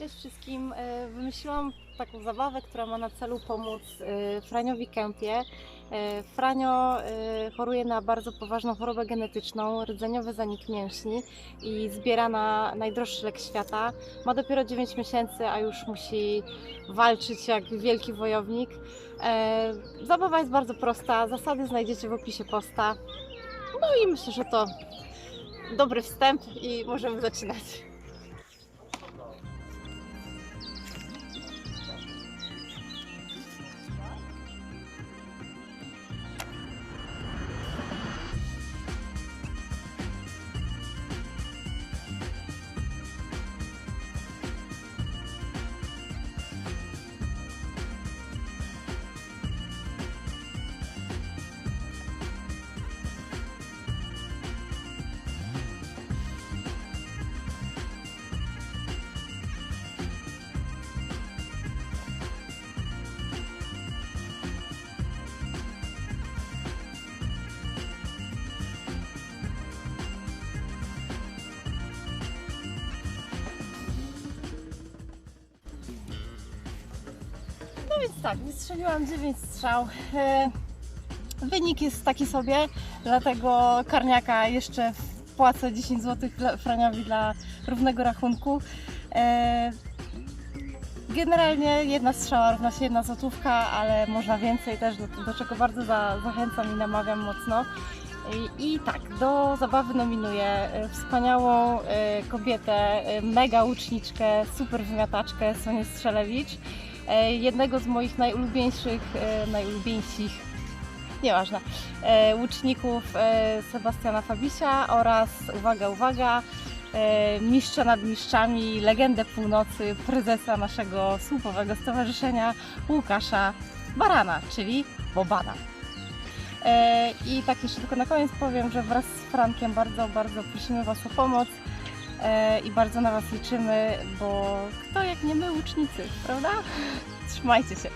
Cześć wszystkim. E, Wymyśliłam taką zabawę, która ma na celu pomóc e, Franiowi Kępie. E, Franio choruje na bardzo poważną chorobę genetyczną, rdzeniowy zanik mięśni i zbiera na najdroższy lek świata. Ma dopiero 9 miesięcy, a już musi walczyć jak wielki wojownik. Zabawa jest bardzo prosta, zasady znajdziecie w opisie posta. No i myślę, że to dobry wstęp i możemy zaczynać. Więc tak, wystrzeliłam 9 strzał. E, Wynik jest taki sobie, dlatego karniaka jeszcze wpłacę 10 zł Franiowi dla równego rachunku. E, Generalnie jedna strzała równa się jedna złotówka, ale można więcej też, do, do czego bardzo za, zachęcam i namawiam mocno. I, I tak, do zabawy nominuję e, wspaniałą kobietę, mega łuczniczkę, super wymiataczkę Sonię Strzelewicz jednego z moich najulubieńszych, e, najulubieńszych, nieważne, e, łuczników e, Sebastiana Fabisia oraz, uwaga, uwaga, e, mistrza nad mistrzami, legendę północy, prezesa naszego słupowego stowarzyszenia Łukasza Barana, czyli Bobana. E, I tak jeszcze tylko na koniec powiem, że wraz z Frankiem bardzo, bardzo prosimy Was o pomoc e, i bardzo na Was liczymy, bo kto jak nie my łucznicy, prawda? Trzymajcie się.